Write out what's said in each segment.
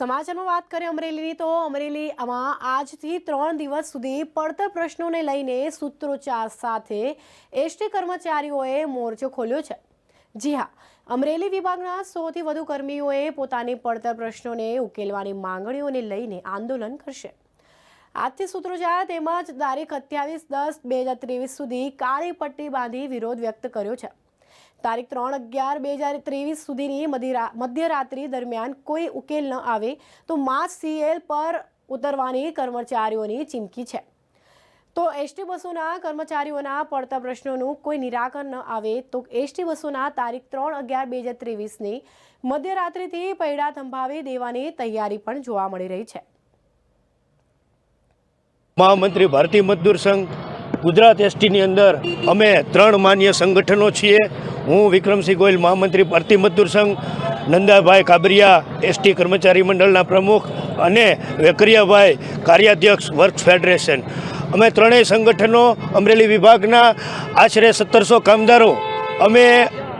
સમાચારમાં વાત કરીએ અમરેલીની, તો અમરેલીમાં આજથી ત્રણ દિવસ સુધી પડતર પ્રશ્નોને લઈને સૂત્રોચ્ચાર સાથે એસટી કર્મચારીઓએ મોરચો ખોલ્યો છે. જી હા, અમરેલી વિભાગના સોથી વધુ કર્મીઓએ પોતાની પડતર પ્રશ્નોને ઉકેલવાની માંગણીઓને લઈને આંદોલન કરશે. આજથી સૂત્રોચ્ચાર તેમજ તારીખ અઠ્યાવીસ દસ બે હજાર ત્રેવીસ સુધી કાળી પટ્ટી બાંધી વિરોધ વ્યક્ત કર્યો છે. તારીખ ત્રણ અગિયાર બે હજાર ત્રેવીસ સુધીની મધ્યરા- મધ્યરાત્રિ દરમિયાન કોઈ ઉકેલ ન આવે તો માસ સીએલ પર ઉતરવાની કર્મચારીઓની ચીમકી છે. તો એસટી બસોના કર્મચારીઓના પડતા પ્રશ્નોનું કોઈ નિરાકરણ ન આવે તો એસટી બસોના તારીખ ત્રણ અગિયાર બે હજાર ત્રેવીસની મધ્યરાત્રિથી પૈડા થંભાવી દેવાની તૈયારી પણ જોવા મળી રહી છે. મહામંત્રી ભારતીય મજદૂર સંઘ ગુજરાત એસટીની અંદર અમે ત્રણ માન્ય સંગઠનો છીએ. હું વિક્રમસિંહ ગોયલ, મહામંત્રી ભારતીય મજદૂર સંઘ, નંદાભાઈ કાબરિયા એસટી કર્મચારી મંડળના પ્રમુખ અને વેકરિયાભાઈ કાર્યાધ્યક્ષ વર્ક ફેડરેશન. અમે ત્રણેય સંગઠનો, અમરેલી વિભાગના, આશરે સત્તરસો કામદારો. અમે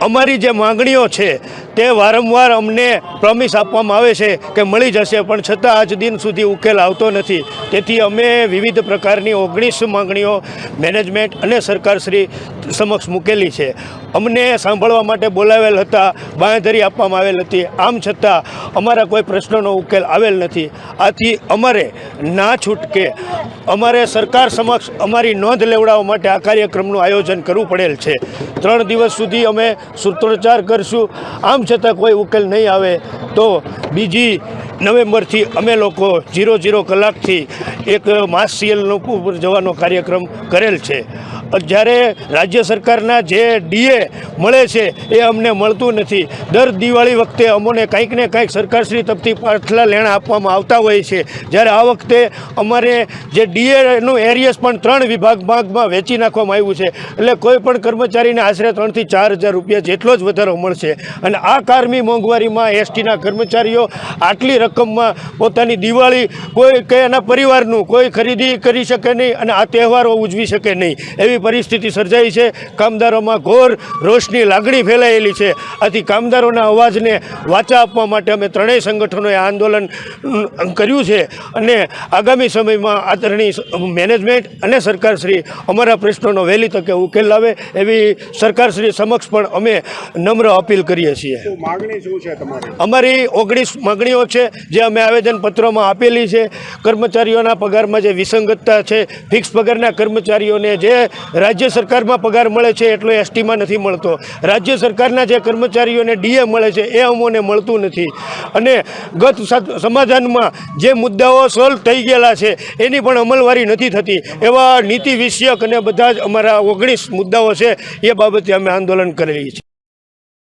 અમારી જે માંગણીઓ છે તે વારંવાર અમને પ્રોમિસ આપવામાં આવે છે કે મળી જશે, પણ છતાં આજ દિન સુધી ઉકેલ આવતો નથી. તેથી અમે વિવિધ પ્રકારની ઓગણીસ માંગણીઓ મેનેજમેન્ટ અને સરકારશ્રી સમક્ષ મૂકેલી છે. અમને સાંભળવા માટે બોલાવેલ હતા, બાંયધરી આપવામાં આવેલ હતી. આમ છતાં અમારા કોઈ પ્રશ્નોનો ઉકેલ આવેલ નથી. આથી અમારે ના છૂટકે અમારે સરકાર સમક્ષ અમારી નોંધ લેવડાવવા માટે આ કાર્યક્રમનું આયોજન કરવું પડેલ છે. ત્રણ દિવસ સુધી અમે સૂત્રોચ્ચાર કરશું. આમ છતાં કોઈ ઉકેલ નહીં આવે તો બીજી નવેમ્બરથી અમે લોકો જીરો જીરો કલાકથી એક માસ સીએલનો ઉપર જવાનો કાર્યક્રમ કરેલ છે. જ્યારે રાજ્ય સરકારના જે ડીએ મળે છે, એ અમને મળતું નથી. દર દિવાળી વખતે અમોને કંઈક ને કંઈક સરકારશ્રી તરફથી પાછલા લેણા આપવામાં આવતા હોય છે. જ્યારે આ વખતે અમારે જે ડીએનું એરિયસ પણ ત્રણ વિભાગ ભાગમાં વેચી નાખવામાં આવ્યું છે. એટલે કોઈ પણ કર્મચારીને આશરે ત્રણથી ચાર હજાર રૂપિયા જેટલો જ વધારો મળશે. અને આ કારમી મોંઘવારીમાં એસટીના કર્મચારીઓ આટલી રકમમાં પોતાની દિવાળી કોઈ કે એના પરિવારનું કોઈ ખરીદી કરી શકે નહીં અને આ તહેવારો ઉજવી શકે નહીં. એવી પરિસ્થિતિ સર્જાઈ છે. કામદારોમાં ઘોર રોષની લાગણી ફેલાયેલી છે. આથી કામદારોના અવાજને વાચા આપવા માટે અમે ત્રણેય સંગઠનોએ આંદોલન કર્યું છે. અને આગામી સમયમાં આદરણીય મેનેજમેન્ટ અને સરકારશ્રી અમારા પ્રશ્નોનો વહેલી તકે ઉકેલ લાવે એવી સરકારશ્રી સમક્ષ પણ અમે નમ્ર અપીલ કરીએ છીએ. માગણી શું છે તમારી? અમારી ઓગણીસ માગણીઓ છે જે અમે આવેદનપત્રોમાં આપેલી છે. કર્મચારીઓના પગારમાં જે વિસંગતતા છે ફિક્સ પગારના કર્મચારીઓને જે રાજ્ય સરકારમાં પગાર મળે છે એટલો એસટીમાં નથી મળતો. રાજ્ય સરકારના જે કર્મચારીઓને ડીએ મળે છે, એ અમોને મળતું નથી. અને ગત સમાધાનમાં જે મુદ્દાઓ સોલ્વ થઈ ગયેલા છે, એની પણ અમલવારી નથી થતી. એવા નીતિ વિષયક અને બધા જ અમારા ઓગણીસ મુદ્દાઓ છે, એ બાબતે અમે આંદોલન કરેલી છે.